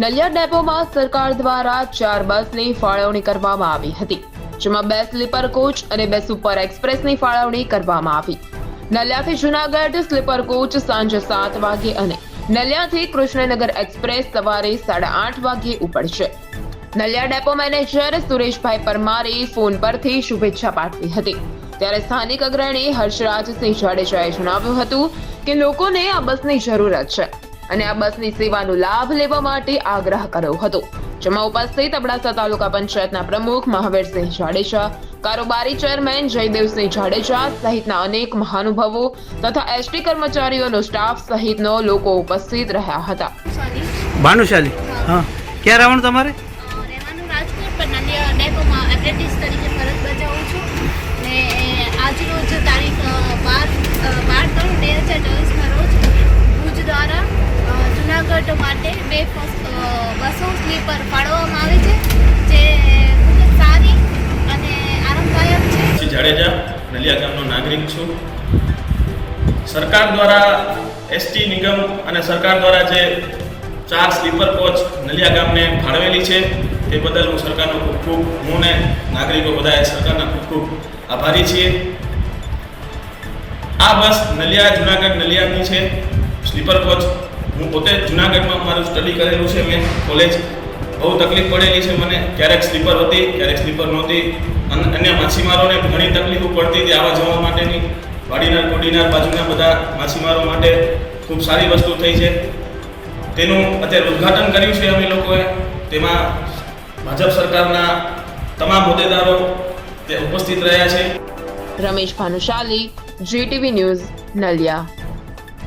નલિયા ડેપોમાં સરકાર દ્વારા ચાર બસની ફાળવણી કરવામાં આવી હતી, જેમાં બે સ્લીપર કોચ અને બે સુપર એક્સપ્રેસની ફાળવણી કરવામાં આવી. નલિયાથી જુનાગઢ સ્લીપર કોચ સાંજે સાત વાગે અને નલિયાથી કૃષ્ણનગર એક્સપ્રેસ સવારે સાડા આઠ વાગે ઉપડશે. નલિયા ડેપો મેનેજર સુરેશભાઈ પરમારે ફોન પરથી શુભેચ્છા પાઠવી હતી. ત્યારે સ્થાનિક અગ્રણી હર્ષરાજસિંહ જાડેજાએ જણાવ્યું હતું કે લોકોને આ બસની જરૂરત છે. અને આ બસની સેવાનો લાભ લેવા માટે આગ્રહ કર્યો હતો. જેમાં ઉપસ્થિત અબડાસા તાલુકા પંચાયતના પ્રમુખ મહાવીરસિંહ જાડેજા કારોબારી ચેરમેન જયદેવસિંહ જાડેજા સહિતના અનેક મહાનુભાવો તથા એસટી કર્મચારીઓનો સ્ટાફ સહિતનો લોકો ઉપસ્થિત રહ્યા હતા. ભાનુશાલી હા. ક્યાં રહેવાનું તમારે? રહેવાનું રાજકોટ પણ નલિયા ડેપોમાં એપ્રેન્ટિસ તરીકે ફરજ જુનાગઢ માટે બે બસો સ્લીપર ફાળવવામાં આવે છે, જે ખૂબ સારી અને આરામદાયક છે. જાડેજા, નલિયા ગામનો નાગરિક છું. સરકાર દ્વારા એસટી નિગમ અને સરકાર દ્વારા જે ચાર સ્લીપર કોચ નલિયા ગામને ફાળવેલી છે, તે બદલ હું સરકારનો ખૂબ ખૂબ, હું ને નાગરિકો બધાએ સરકારના ખૂબ ખૂબ આભારી છીએ. આ બસ નલિયા જુનાગઢ નલિયાની છે. Sleeper coach. હું પોતે જુનાગઢમાં મારું સ્ટડી કરેલું છે મેં કોલેજ. બહુ તકલીફ પડેલી છે મને. ક્યારેક સ્લીપર હતી, ક્યારેક સ્લીપર નહોતી. અને, અન્ય માછીમારોને ઘણી તકલીફો પડતી હતી આવવા જવા માટેની. વાડીનાર કોડીનાર બાજુના બધા માછીમારો માટે ખૂબ સારી વસ્તુ થઈ છે. તેનું અત્યારે ઉદ્ઘાટન કર્યું છે અમે લોકોએ. તેમાં ભાજપ સરકારના તમામ હોદ્દેદારો તે ઉપસ્થિત રહ્યા છે. Ramesh Bhanushali, GTV news, Naliya.